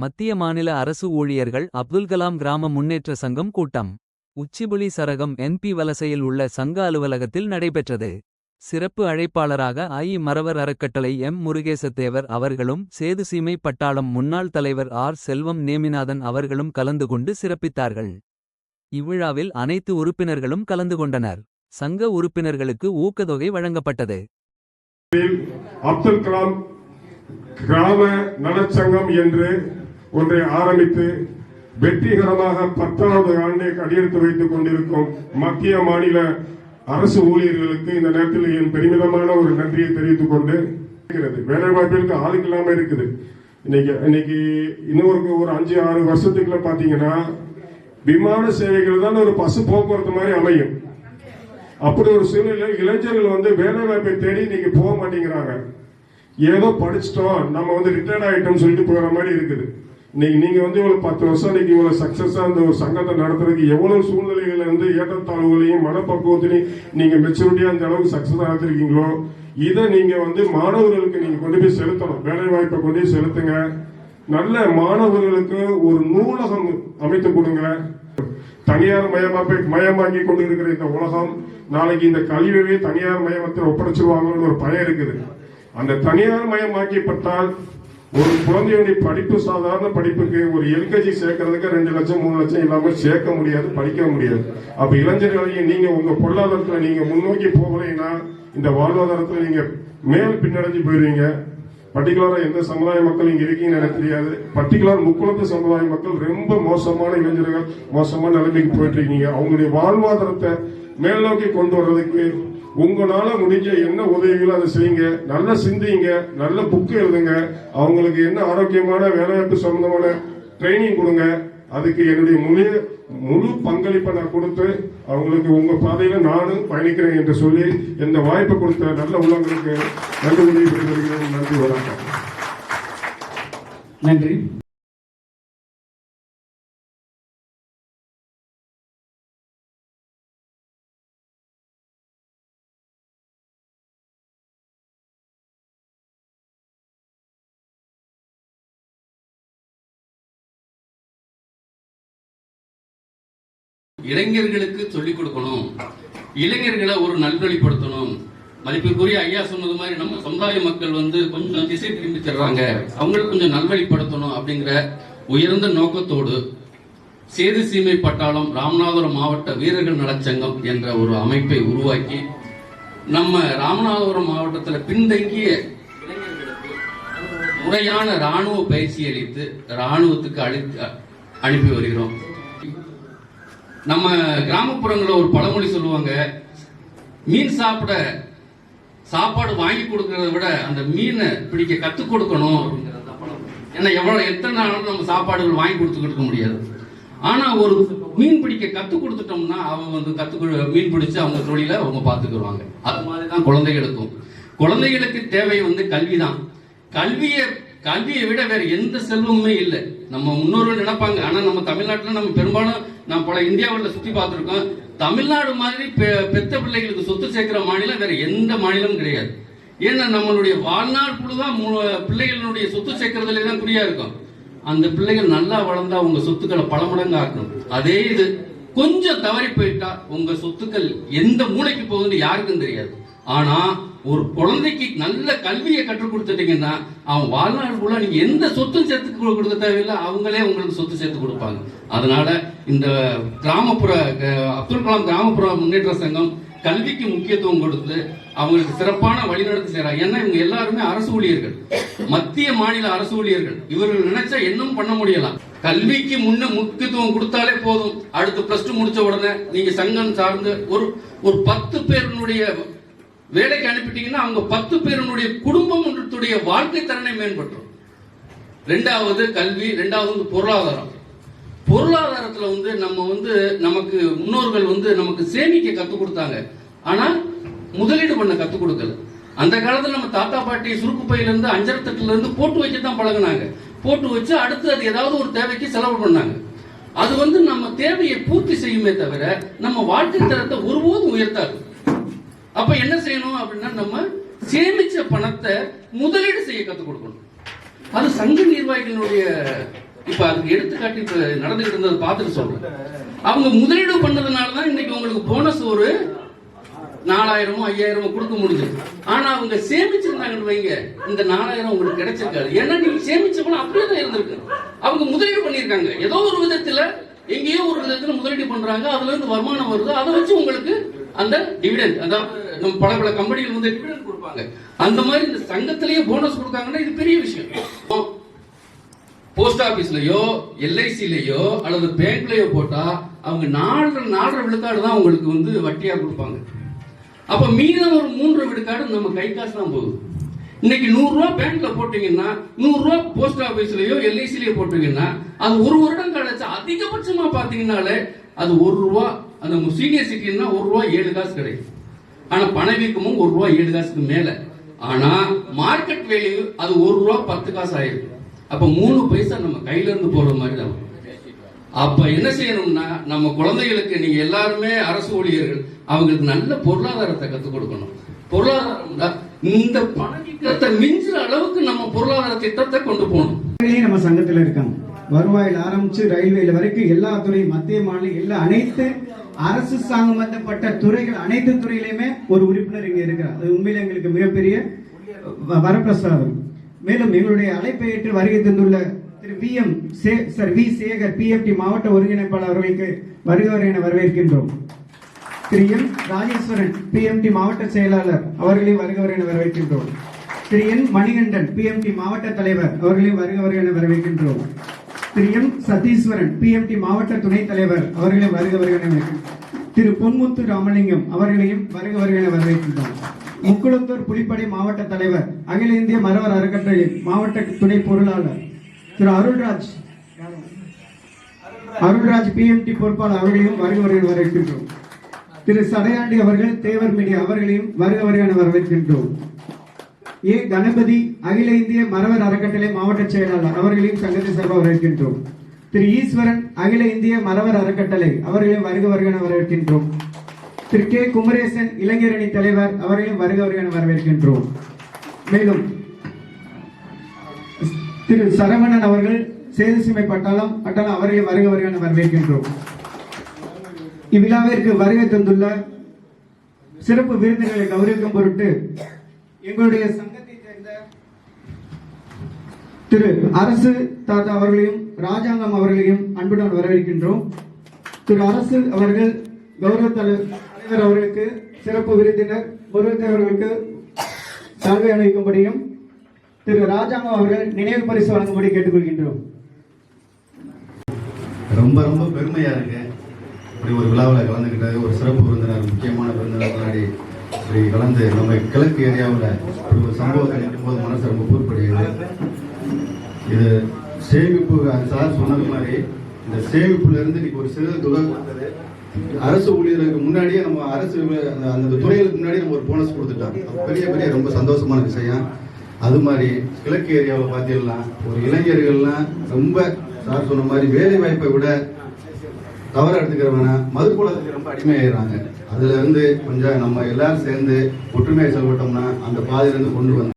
மத்திய மாநில அரசு ஊழியர்கள் அப்துல் கலாம் கிராம முன்னேற்ற சங்கம் கூட்டம். உச்சிபுளி சரகம் என்பி வலசையில் உள்ள சங்க அலுவலகத்தில் நடைபெற்றது. சிறப்பு அழைப்பாளராக ஐ மறவர் அறக்கட்டளை எம் முருகேசத்தேவர் அவர்களும் சேதுசீமை பட்டாளம் முன்னாள் தலைவர் ஆர் செல்வம் நேமிநாதன் அவர்களும் கலந்து கொண்டு சிறப்பித்தார்கள். இவ்விழாவில் அனைத்து உறுப்பினர்களும் கலந்து கொண்டனர். சங்க உறுப்பினர்களுக்கு ஊக்கத்தொகை வழங்கப்பட்டது. அப்துல் கலாம் கிராம நலச்சங்கம் என்று ஒன்றை ஆரம்பித்து வெற்றிகரமாக பத்தாவது ஆண்டை அடியெடுத்து வைத்துக் கொண்டிருக்கும் மத்திய மாநில அரசு ஊழியர்களுக்கு இந்த நேரத்தில் என் பெருமிதமான ஒரு நன்றியை தெரிவித்துக் கொண்டு இருக்கிறது. வேலை வாய்ப்பிற்கு ஆளுக்கு இல்லாம இருக்குது. இன்னைக்கு இன்னைக்கு இன்னொரு ஒரு அஞ்சு ஆறு வருஷத்துக்குள்ள பாத்தீங்கன்னா விமான சேவைகள் தான் ஒரு பசு போக்குவரத்து மாதிரி அமையும். அப்படி ஒரு சூழ்நிலை இளைஞர்கள் வந்து வேலை வாய்ப்பை தேடி இன்னைக்கு போக மாட்டேங்கிறாங்க. ஏதோ படிச்சிட்டோம் நம்ம வந்து ரிட்டையர்ட் ஆயிட்டோம்னு சொல்லிட்டு போகிற மாதிரி இருக்குது. இன்னைக்கு நீங்க வந்து இவ்வளவு பத்து வருஷம் இன்னைக்கு இவ்வளவு சக்சஸா அந்த ஒரு சங்கத்தை நடத்துறதுக்கு எவ்வளவு சூழ்நிலைகள் வந்து ஏற்றத்தாழ்வுகளையும் மனப்பக்குவத்திலையும் நீங்க மெச்சூரிட்டியா அந்த அளவுக்கு சக்சஸ் ஆகிருக்கீங்களோ இதை நீங்க வந்து மாணவர்களுக்கு நீங்க கொண்டு போய் செலுத்தணும். வேலை வாய்ப்பை கொண்டு போய் செலுத்துங்க. நல்ல மாணவர்களுக்கு ஒரு நூலகம் அமைத்து கொடுங்க. தனியார் மயமாப்பை மயமாக்கி கொண்டு இருக்கிற இந்த உலகம் நாளைக்கு இந்த கல்வியை தனியார் மயமத்தில் ஒப்படைச்சிருவாங்கன்னு ஒரு பயம் இருக்குது. அந்த தனியார் மயமாக்கப்பட்டால் ஒரு குழந்தையுடைய படிப்பு சாதாரண படிப்புக்கு ஒரு எல்கேஜி சேர்க்கறதுக்கு ரெண்டு லட்சம் மூணு லட்சம் இல்லாம சேர்க்க முடியாது படிக்க முடியாது. அப்ப இளைஞர்களையும் நீங்க உங்க பொருளாதாரத்துல நீங்க முன்னோக்கி போகலைன்னா இந்த வாழ்வாதாரத்துல நீங்க மேல் பின்னடைஞ்சு போயிருவீங்க. பர்டிகுலரா எந்த சமுதாய மக்கள் இங்க இருக்கீங்கன்னு எனக்கு தெரியாது. பர்டிகுலர் முக்குளத்து சமுதாய மக்கள் ரொம்ப மோசமான இளைஞர்கள் மோசமான நிலைமைக்கு போயிட்டு இருக்கீங்க. அவங்களுடைய வாழ்வாதாரத்தை மேல் நோக்கி கொண்டு வர்றதுக்கு உங்களால முடிஞ்ச என்ன உதவிகளோ அதை செய்யுங்க. நல்ல சிந்திங்க நல்ல புக்கு எழுதுங்க. அவங்களுக்கு என்ன ஆரோக்கியமான வேலைவாய்ப்பு சம்பந்தமான ட்ரைனிங் கொடுங்க. அதுக்கு என்னுடைய முழு முழு பங்களிப்பை நான் கொடுத்து அவங்களுக்கு உங்க பாதையில நானும் பயணிக்கிறேன் என்று சொல்லி இந்த வாய்ப்பை கொடுத்த நல்ல உள்ளவங்களுக்கு நன்றி உதவி பெற்று நன்றி வணக்கம். நன்றி. இளைஞர்களுக்கு சொல்லிக் கொடுக்கணும். இளைஞர்களை ஒரு நல்வழிப்படுத்தணும். மதிப்பிற்குரிய ஐயா சொன்னது மாதிரி நம்ம சமுதாய மக்கள் வந்து கொஞ்சம் திசை திரும்பி தர்றாங்க. அவங்களுக்கு கொஞ்சம் நல்வழிப்படுத்தணும் அப்படிங்கிற உயர்ந்த நோக்கத்தோடு சேது சீமை பட்டாளம் ராமநாதபுரம் மாவட்ட வீரர்கள் நலச்சங்கம் என்ற ஒரு அமைப்பை உருவாக்கி நம்ம ராமநாதபுரம் மாவட்டத்தில் பின்தங்கிய முறையான ராணுவ பயிற்சி அளித்து ராணுவத்துக்கு அளித்து அனுப்பி வருகிறோம். நம்ம கிராமப்புறங்களில் ஒரு பழமொழி சொல்லுவாங்க மீன் சாப்பிட சாப்பாடு வாங்கி கொடுக்கறத விட அந்த மீனை பிடிக்க கற்றுக் கொடுக்கணும் அப்படிங்கிறது தான் ஏன்னா எவ்வளோ எத்தனை நாளும் நம்ம சாப்பாடுகள் வாங்கி கொடுத்துக்கிட்டு இருக்க முடியாது. ஆனால் ஒரு மீன் பிடிக்க கற்றுக் கொடுத்துட்டோம்னா அவங்க வந்து கற்றுக் மீன் பிடிச்சி அவங்க தொழிலை அவங்க பார்த்துக்குருவாங்க அது மாதிரி தான் குழந்தைகளுக்கும். குழந்தைகளுக்கு தேவை வந்து கல்வி தான் கல்வியை கல்வியை விட வேற எந்த செல்வமுமே இல்லை. நம்ம முன்னோர்கள் நினைப்பாங்க. ஆனா நம்ம தமிழ்நாட்டில் நம்ம பெரும்பாலும் நான் பல இந்தியாவில் சுத்தி பார்த்துருக்கோம். தமிழ்நாடு மாதிரி பெ- பெத்த பிள்ளைகளுக்கு சொத்து சேர்க்கிற மாநிலம் வேற எந்த மாநிலமும் கிடையாது. ஏன்னா நம்மளுடைய வாழ்நாள் முழுதான் பிள்ளைகளுடைய சொத்து சேர்க்கறதுல தான் குறியா இருக்கும். அந்த பிள்ளைகள் நல்லா வளர்ந்தா உங்க சொத்துக்களை பல மடங்கு ஆக்கணும். அதே இது கொஞ்சம் தவறி போயிட்டா உங்க சொத்துக்கள் எந்த மூளைக்கு போகுதுன்னு யாருக்கும் தெரியாது. ஆனா ஒரு குழந்தைக்கு நல்ல கல்வியை கற்றுக் கொடுத்துட்டீங்கன்னா அவன் வாழ்நாள் கூட நீங்க எந்த சொத்தும் சேர்த்து கொடு- கொடுக்க தேவையில்லை அவங்களே உங்களுக்கு சொத்து சேர்த்து கொடுப்பாங்க. அதனால இந்த கிராமப்புற அப்துல் கலாம் கிராமப்புற முன்னேற்ற சங்கம் கல்விக்கு முக்கியத்துவம் கொடுத்து அவங்களுக்கு சிறப்பான வழிநடத்தி செய்யறாங்க ஏன்னா இவங்க எல்லாருமே அரசு ஊழியர்கள். மத்திய மாநில அரசு ஊழியர்கள். இவர்கள் நினைச்சா என்னும் பண்ண முடியலாம். கல்விக்கு முன்ன முக்கியத்துவம் கொடுத்தாலே போதும். அடுத்து பிளஸ் டூ முடிச்ச உடனே நீங்க சங்கம் சார்ந்து ஒரு ஒரு பத்து பேருடைய வேலைக்கு அனுப்பிட்டீங்கன்னா அவங்க பத்து பேருனுடைய குடும்பம் ஒன்றுடைய வாழ்க்கை தரனை மேம்பட்டுரும் ரெண்டாவது கல்வி ரெண்டாவது வந்து பொருளாதாரம். பொருளாதாரத்துல வந்து நம்ம வந்து நமக்கு முன்னோர்கள் வந்து நமக்கு சேமிக்க கத்துக் கொடுத்தாங்க. ஆனா முதலீடு பண்ண கத்துக் கொடுக்கல. அந்த காலத்துல நம்ம தாத்தா பாட்டி சுருக்கு பையில இருந்து அஞ்சரத்தட்டுல இருந்து போட்டு வச்சு தான் பழகுனாங்க. போட்டு வச்சு அடுத்து அது ஏதாவது ஒரு தேவைக்கு செலவு பண்ணாங்க. அது வந்து நம்ம தேவையை பூர்த்தி செய்யுமே தவிர நம்ம வாழ்க்கை தரத்தை ஒருபோதும் உயர்த்தாது. அப்ப என்ன செய்யணும் அப்படின்னா நம்ம சேமிச்ச பணத்தை முதலீடு செய்ய கத்துக் கொடுக்கணும். அது சங்க நிர்வாகிகளுடைய இப்ப அதுக்கு எடுத்துக்காட்டி இப்ப நடந்துகிட்டு இருந்ததை பார்த்துட்டு சொல்றேன். அவங்க முதலீடு பண்ணதுனால தான் இன்னைக்கு உங்களுக்கு போனஸ் ஒரு நாலாயிரமோ ஐயாயிரமோ கொடுக்க முடிஞ்சது. ஆனா அவங்க சேமிச்சிருந்தாங்கன்னு வைங்க இந்த நாலாயிரம் உங்களுக்கு கிடைச்சிருக்காது. ஏன்னா நீங்க சேமிச்ச பணம் அப்படியே தான் இருந்திருக்கு. அவங்க முதலீடு பண்ணியிருக்காங்க. ஏதோ ஒரு விதத்துல எங்கேயோ ஒரு விதத்துல முதலீடு பண்றாங்க. அதுல இருந்து வருமானம் வருது. அதை வச்சு உங்களுக்கு அந்த டிவிடெண்ட் அதாவது நம்ம பல பல கம்பெனிகள் வந்து டிவிடன் கொடுப்பாங்க. அந்த மாதிரி இந்த சங்கத்திலேயே போனஸ் கொடுக்காங்கன்னா இது பெரிய விஷயம். போஸ்ட் ஆபீஸ்லயோ எல்ஐசிலயோ அல்லது பேங்க்லயோ போட்டா அவங்க நாலரை நாலரை விழுக்காடு தான் உங்களுக்கு வந்து வட்டியா கொடுப்பாங்க. அப்ப மீதம் ஒரு மூன்று விழுக்காடு நம்ம கை காசு தான் போகுது. இன்னைக்கு நூறுரூவா பேங்க்ல போட்டீங்கன்னா நூறுரூவா போஸ்ட் ஆபீஸ்லயோ எல்ஐசிலயோ போட்டீங்கன்னா அது ஒரு வருடம் கழிச்சு அதிகபட்சமா பாத்தீங்கன்னாலே அது ஒரு ரூபா அந்த சீனியர் சிட்டின்னா ஒரு ரூபா ஏழு காசு கிடைக்கும். ஆனா பணவீக்கமும் ஒரு ரூபா ஏழு காசுக்கு மேல. ஆனா மார்க்கெட் வேல்யூ அது ஒரு ரூபா பத்து காசு ஆயிருக்கு அப்ப மூணு பைசா நம்ம கையில இருந்து போற மாதிரி தான். அப்ப என்ன செய்யணும்னா நம்ம குழந்தைகளுக்கு நீங்க எல்லாருமே அரசு ஊழியர்கள் அவங்களுக்கு நல்ல பொருளாதாரத்தை கத்துக் கொடுக்கணும். பொருளாதாரம் இந்த பணவீக்கத்தை மிஞ்சுற அளவுக்கு நம்ம பொருளாதார திட்டத்தை கொண்டு போகணும். நம்ம சங்கத்துல இருக்காங்க. வருவாயில் ஆரம்பிச்சு ரயில்வேல வரைக்கும் எல்லா துறையும் மத்திய மாநில எல்லா அனைத்து அரசு சம்பந்தப்பட்ட துறைகள் அனைத்து துறையிலுமே ஒரு உறுப்பினர் இங்க இருக்கிறார். அது உண்மையில எங்களுக்கு மிகப்பெரிய வ- வரப்பிரசாதம். மேலும் எங்களுடைய அழைப்பை ஏற்று வருகை தந்துள்ள திரு வி எம் சே சார் வி சேகர் பிஎம்டி மாவட்ட ஒருங்கிணைப்பாளர் அவர்களுக்கு வருகிறவர் என வரவேற்கின்றோம். திரு எம் ராஜேஸ்வரன் பிஎம்டி மாவட்ட செயலாளர் அவர்களையும் வருகிறவர் என வரவேற்கின்றோம். திரு என் மணிகண்டன் பிஎம்டி மாவட்ட தலைவர் அவர்களையும் வருகிறவர் என வரவேற்கின்றோம். திரு எம் சதீஸ்வரன் பிஎம்டி மாவட்ட துணைத் தலைவர் அவர்களையும் வருக என திரு பொன்முத்து ராமலிங்கம் அவர்களையும் வருக என வரவேற்கின்றோம். முக்குளத்தூர் புலிப்படை மாவட்ட தலைவர் அகில இந்திய மரவர் அறக்கட்டளை மாவட்ட துணை பொருளாளர் திரு அருள்ராஜ். அருள்ராஜ் பிஎம்டி பொறுப்பாளர் அவர்களையும் வருகிறவர்கள் வரவேற்கின்றோம். திரு சடையாண்டி அவர்கள் தேவர் மீடியா அவர்களையும் வருக என வரவேற்கின்றோம். ஏ கணபதி அகில இந்திய மரவர் அறக்கட்டளை மாவட்ட செயலாளர் அவர்களையும் சங்கத்தை சார்பாக வரவேற்கின்றோம். திரு ஈஸ்வரன் அகில இந்திய மரவர் அறக்கட்டளை அவர்களையும் வருக வருகன வரவேற்கின்றோம். திரு கே குமரேசன் இளைஞரணி தலைவர் அவர்களையும் வருக வருகன வரவேற்கின்றோம். மேலும் திரு சரவணன் அவர்கள் சேதுசிமை பட்டாளம் பட்டாளம் அவரையும் வருக வருகன வரவேற்கின்றோம். இவ்விழாவிற்கு வருகை தந்துள்ள சிறப்பு விருந்துகளை கௌரவிக்கும் பொருட்டு எங்களுடைய சங்கத்தை சேர்ந்த திரு அரசு தாத்தா அவர்களையும் ராஜாங்கம் அவர்களையும் அன்புடன் வரவேற்கின்றோம். திரு அரசு அவர்கள் கௌரவ தலைவர் அவர்களுக்கு சிறப்பு விருந்தினர் முருகத்தை அவர்களுக்கு சலுகை அளிக்கும்படியும் திரு ராஜாங்கம் அவர்கள் நினைவு பரிசு வழங்கும்படி கேட்டுக்கொள்கின்றோம். ரொம்ப ரொம்ப பெருமையா இருக்கு. இப்படி ஒரு விழாவில் கலந்துக்கிட்ட ஒரு சிறப்பு விருந்தினர் முக்கியமான விருந்தினர் முன்னாடி இப்படி கலந்து நம்ம கிழக்கு ஏரியாவில் இப்படி ஒரு சம்பவத்தை நிற்கும் போது மனசு ரொம்ப பூர்ப்படையுது. இது சேமிப்பு சார் சொன்னது மாதிரி இந்த சேமிப்புல இருந்து இன்னைக்கு ஒரு சிறு தொகை வந்தது. அரசு ஊழியருக்கு முன்னாடியே நம்ம அரசு அந்த அந்த துறைகளுக்கு முன்னாடி நம்ம ஒரு போனஸ் கொடுத்துட்டோம். பெரிய பெரிய ரொம்ப சந்தோஷமான விஷயம். அது மாதிரி கிழக்கு ஏரியாவில் பார்த்தீங்கன்னா ஒரு இளைஞர்கள்லாம் ரொம்ப சார் சொன்ன மாதிரி வேலை வாய்ப்பை விட தவற எடுத்துக்கிறவங்க மதுக்குளத்துக்கு ரொம்ப அடிமையாகிறாங்க அதுல இருந்து கொஞ்சம் நம்ம எல்லாரும் சேர்ந்து ஒற்றுமையை செயல்பட்டோம்னா அந்த பாதையிலிருந்து கொண்டு வந்து